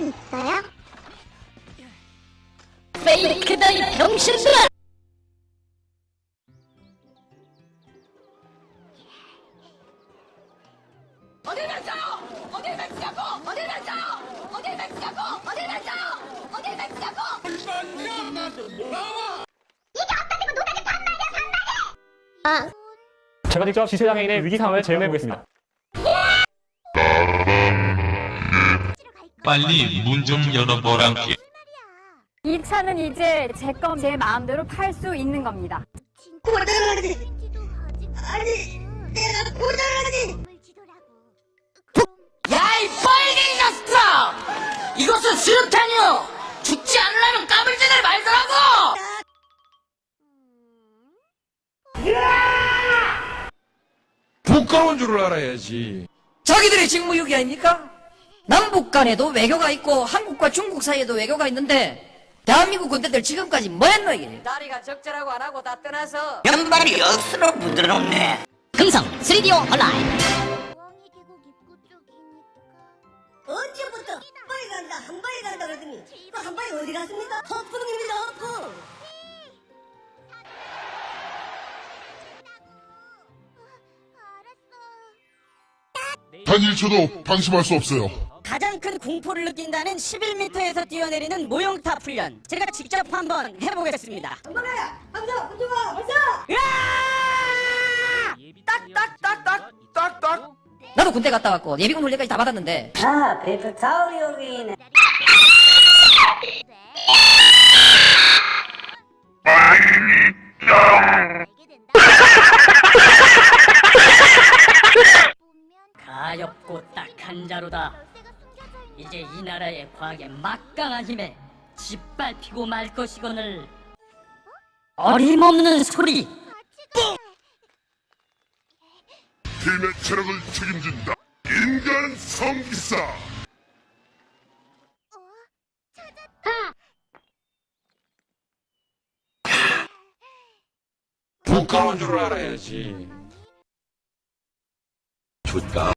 시간 있어요? 페이크다 이 병신들아! 어딜! 어딜! 어딜! 어딜! 어딜! 어딜! 아, 제가 직접 지체장애인의 위기 상황을 재현해 보겠습니다. 빨리 문 좀 열어보란께. 이 차는 이제 제 거 제 마음대로 팔 수 있는 겁니다. 야이 빨갱이 녀석! 이것은 수류탄이요! 죽지 않으려면 까불지들 말더라고! 부끄러운 줄을 알아야지. 자기들이 직무유기 아닙니까? 남북 간에도 외교가 있고 한국과 중국 사이에도 외교가 있는데 대한민국 군대들 지금까지 뭐 했노 이게? 다리가 적절하고 안 하고 다 떠나서 연발이 억수로 부드럽네. 금성 3DO 온라인. 언제부터 빨리 간다 한 발에 간다 그러더니 또한 발이 어디 갔습니까? 허풍입니다 허풍 알았어. 단 1초도 방심할 수 없어요. 가장 큰 공포를 느낀다는 11m에서 뛰어내리는 모형탑 훈련. 제가 직접 한번 해보겠습니다. 한번해 한번 kun주가 벌써 딱딱딱딱. 나도 군대 갔다 왔고 예비군 훈련까지 다 받았는데. 아 베이프 타올이 여기 있네. 알게 된다. 보면 가엾고 딱한 자루다 이제 이 나라의 과학의 막강한 힘에 짓밟히고 말 것이거늘 어림없는 소리 팀의 체력을 책임진다. 인간 성기사. 부끄러운 줄을 알아야지. 좋다.